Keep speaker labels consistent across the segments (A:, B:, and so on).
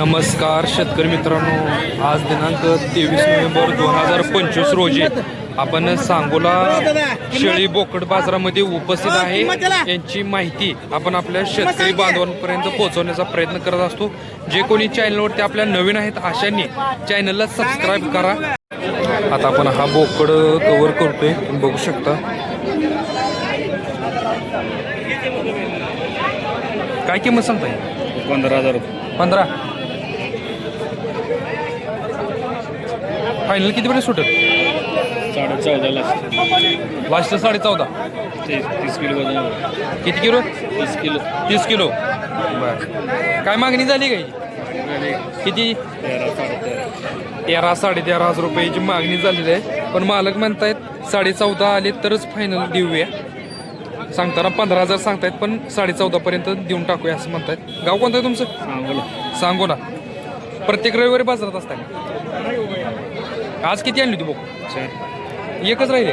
A: नमस्कार शेतकरी मित्रांनो. आज दिनांक तेवीस नोव्हेंबर दोन हजार पंचवीस रोजी आपण सांगोला शेळी बोकड बाजारामध्ये उपस्थित आहे. यांची माहिती आपण आपल्या शेतकरी बांधवांपर्यंत पोहोचवण्याचा प्रयत्न करत असतो. जे कोणी चॅनलवरती आपल्या नवीन आहेत अशांनी चॅनलला सबस्क्राईब करा. आता आपण हा बोकड कव्हर करतोय. बघू शकता. काय किंमत सांगताय?
B: पंधरा हजार रुपये.
A: पंधरा? फायनल कितीपर्यंत सुटत
B: साडे चौदाला
A: लास्ट साडे चौदा.
B: तीस तीस किलो वजन आहे.
A: किती किलो?
B: तीस किलो.
A: तीस किलो. बर. काय मागणी झाली काही?
B: आणि
A: किती?
B: तेरा साडे तेरा.
A: तेरा साडे तेरा हजार रुपयाची मागणी झालेली आहे. पण मालक म्हणतायत साडे चौदा आले तरच फायनल देऊया. सांगताना पंधरा हजार सांगतायत पण साडे चौदा पर्यंत देऊन टाकूया असं म्हणतायत. गाव कोणतं आहे तुमचं?
B: सांगोला.
A: सांगू ना प्रत्येक रविवारी बाजारात असता का? आज किती आणली होती बोक
B: चार
A: एकच राहिले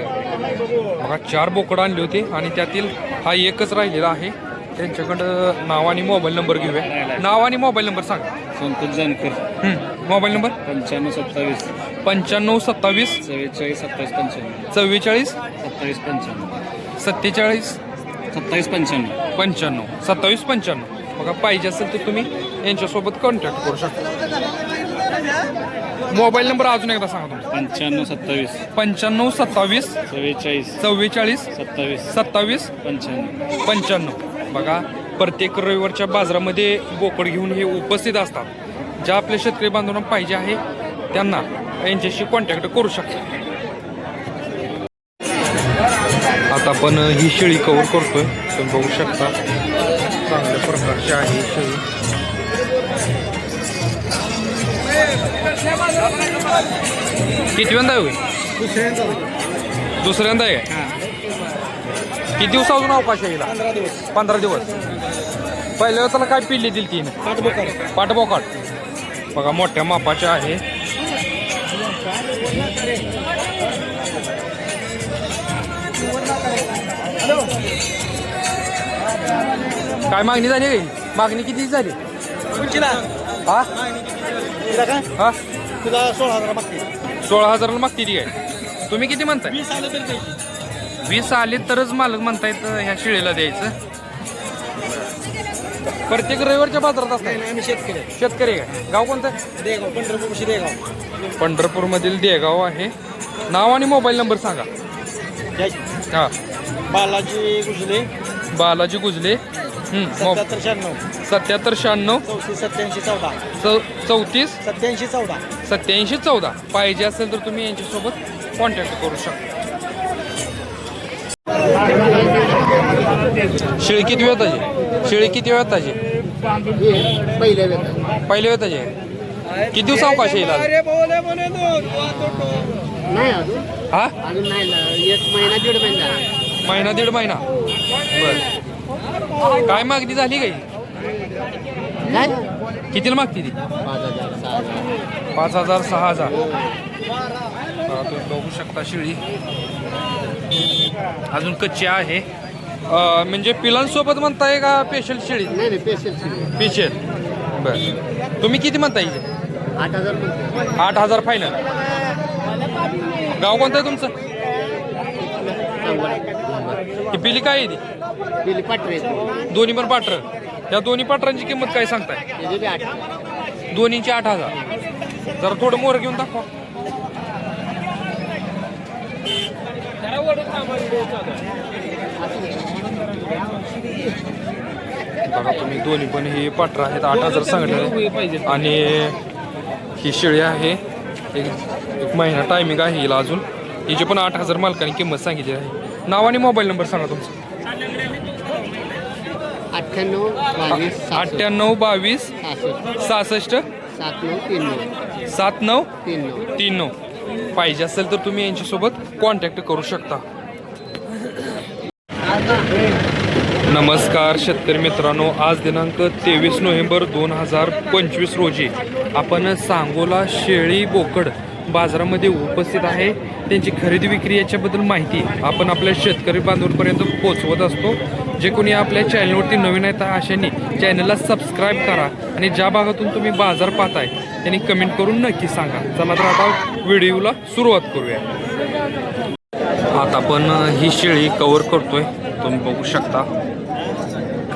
A: बघा चार बोकडं आणली होती आणि त्यातील हा एकच राहिलेला आहे. त्यांच्याकडं नाव आणि मोबाईल नंबर घेऊया. नाव आणि मोबाईल नंबर सांगा.
B: संतोष जानकर.
A: हं, मोबाईल नंबर?
B: पंच्याण्णव सत्तावीस.
A: पंच्याण्णव सत्तावीस.
B: चव्वेचाळीस सत्तावीस पंच्याण्णव.
A: चव्वेचाळीस?
B: सत्तावीस पंच्याण्णव.
A: सत्तेचाळीस?
B: सत्तावीस पंच्याण्णव.
A: पंच्याण्णव. सत्तावीस पंच्याण्णव. बघा पाहिजे असेल तर तुम्ही यांच्यासोबत कॉन्टॅक्ट करू शकता. मोबाईल नंबर अजून एकदा सांगा तुमचा.
B: पंच्याण्णव सत्तावीस.
A: पंच्याण्णव सत्तावीस.
B: चव्वेचाळीस.
A: चव्वेचाळीस.
B: सत्तावीस.
A: सत्तावीस.
B: पंच्याण्णव.
A: पंच्याण्णव. बघा प्रत्येक रविवारच्या बाजारामध्ये बोकड घेऊन हे उपस्थित असतात. ज्या आपल्या शेतकरी बांधवांना पाहिजे आहे त्यांना यांच्याशी कॉन्टॅक्ट करू शकता. आता आपण ही शेळी कव्हर करतोय. तुम्ही बघू शकता. चांगल्या प्रकारची आहे शेळी. किती वेळा होईल दुसऱ्यांदा आहे? काय? किती दिवसापासून अवकाश आहे पंधरा दिवस. पहिल्या वेळेला काय पिल्ली दिली तीन? पाठबोकाट बघा मोठ्या मापाच्या आहे. काय मागणी झाली मागणी किती झाली? हा? हा?
C: तुला सोळा हजार मागते
A: सोळा हजाराला मागते ती काय? तुम्ही किती म्हणताय?
C: वीस आलं तरी द्यायची.
A: वीस आले तरच मालक म्हणतायत ह्या शेळीला द्यायचं. प्रत्येक रविवारच्या बाजारात असतात
C: नाही आम्ही शेतकरी आहे.
A: शेतकरी आहे गाव कोणतं?
C: देगाव पंढरपूरशी देगाव.
A: पंढरपूरमधील देगाव आहे. नाव आणि मोबाईल नंबर सांगा. हा.
C: बालाजी गुजले.
A: बालाजी गुजले.
C: सत्याहत्तर शहाण्णव.
A: सत्याहत्तर शहाण्णव.
C: चौतीस सत्याऐंशी चौदा.
A: चौ चौतीस.
C: सत्याऐंशी चौदा.
A: सत्याऐंशी चौदा. पाहिजे असेल तर तुम्ही यांच्यासोबत कॉन्टॅक्ट करू शकता. शेळी किती वेळाची शेळी किती
D: पहिल्या वेळेला
A: पहिल्या वेळाची आहे. किती दिवस अवकाश येईल आज?
D: नाही अजून.
A: हा?
D: महिना दीड महिना.
A: महिना दीड महिना. बर. काय मागणी झाली काही? कितीला मागती ती?
D: पाच हजार सहा हजार.
A: तुम्ही बघू शकता शिळी. अजून कच्ची आहे. म्हणजे पिलांसोबत म्हणताय का स्पेशल शिळी?
D: पेशल
A: स्पेशल बर. तुम्ही किती म्हणताय?
D: आठ हजार.
A: आठ हजार फायनल गाव कोणतं आहे तुमचं. ती पिली काय आहे ती?
D: दिली
A: दोन्ही पण पाटर. या दोन्ही पाटरांची किंमत काय सांगताय?
D: त्याची बी आठ.
A: दोन्हीचे आठ हजार. जरा थोडं मोर घेऊन दाखवा. बघा तुम्ही दोन्ही पण ही पाटर आहेत. आठ हजार सांगितले आणि ही शेळी आहे. एक एक महिना टायमिंग आहे हिला अजून. हिची पण आठ हजार मालकाने किंमत सांगितली आहे. नाव आणि मोबाईल नंबर सांगा तुमचा.
D: अठ्ठ्याण्णव बावीस.
A: अठ्ठ्याण्णव बावीस
D: सहासष्ट
A: सहासष्ट
D: सात नऊ तीन नऊ
A: सात नऊ
D: तीन नऊ
A: तीन नऊ पाहिजे असेल तर तुम्ही यांच्यासोबत कॉन्टॅक्ट करू शकता. नमस्कार शेतकरी मित्रांनो. आज दिनांक तेवीस नोव्हेंबर दोन हजार पंचवीस रोजी आपण सांगोला शेळी बोकड बाजारामध्ये उपस्थित आहे. त्यांची खरेदी विक्री याच्याबद्दल माहिती आपण आपल्या शेतकरी बांधवांपर्यंत पोचवत असतो. जे कोणी आपल्या चॅनलवरती नवीन आहेत अशांनी चॅनलला सबस्क्राईब करा आणि ज्या भागातून तुम्ही बाजार पाहताय त्यांनी कमेंट करून नक्की सांगा. चला तर आता व्हिडिओला सुरुवात करूया. आता आपण ही शेळी कवर करतोय. तुम्ही बघू शकता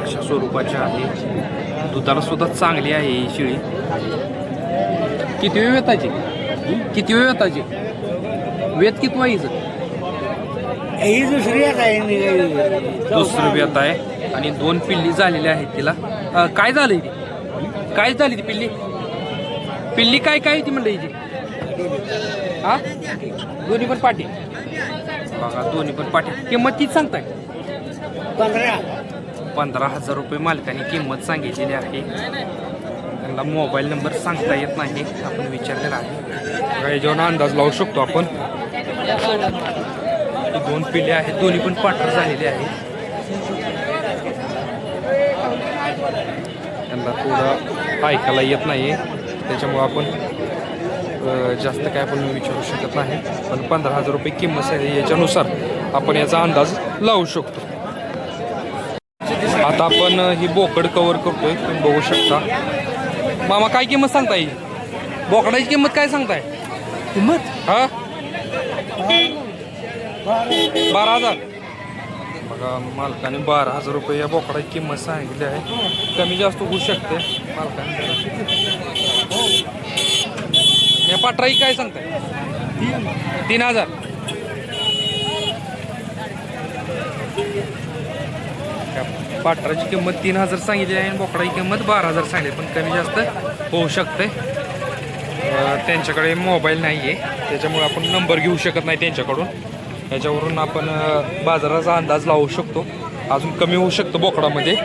A: अशा स्वरूपाची आहे. दुधाला सुद्धा चांगली आहे ही शेळी. किती वेळ येताची किती वेळ वेताची वेत किती वाईचं
C: ही दुसरी आहे
A: दुसरं व्यत आहे आणि दोन पिल्ली झालेल्या आहेत तिला. अं, काय झालंय ती? काय झाली ती पिल्ली? पिल्ली काय काय ती म्हणलं हिची? हा? दोन्ही पण पाठी. बघा दोन्ही पण पाठी. किंमत किती सांगताय?
C: पंधरा.
A: पंधरा हजार रुपये मालकाने किंमत सांगितलेली आहे. त्यांना मोबाईल नंबर सांगता येत नाही आपण विचारलेला आहे. याच्यावर अंदाज लावू शकतो आपण. दोन पिढे आहेत दोन्ही पण पाठर झालेले आहेत. त्यांना थोडं ऐकायला येत नाही त्याच्यामुळं आपण जास्त काय आपण विचारू शकत नाही. पण पंधरा हजार रुपये किंमत आहे याच्यानुसार आपण याचा अंदाज लावू शकतो. आता आपण ही बोकड कव्हर करतोय तुम्ही बघू शकता. मामा काय किंमत सांगताय? बोकडाची किंमत काय सांगताय? किंमत? हा? बारा. हजार. बघा मालकाने बारा हजार रुपये या बोकडाची किंमत सांगितली आहे. कमी जास्त होऊ शकते. मालकाने या पाटराई काय सांगताय? तीन. हजार. त्या पाटराची किंमत तीन हजार सांगितली आहे आणि बोकडाची किंमत बारा हजार सांगितली पण कमी जास्त होऊ शकते त्यांच्याकडे मोबाईल नाही आहे त्याच्यामुळे आपण नंबर घेऊ शकत नाही त्यांच्याकडून. त्याच्यावरून आपण बाजाराचा अंदाज लावू शकतो. अजून कमी होऊ शकतो बोकडामध्ये.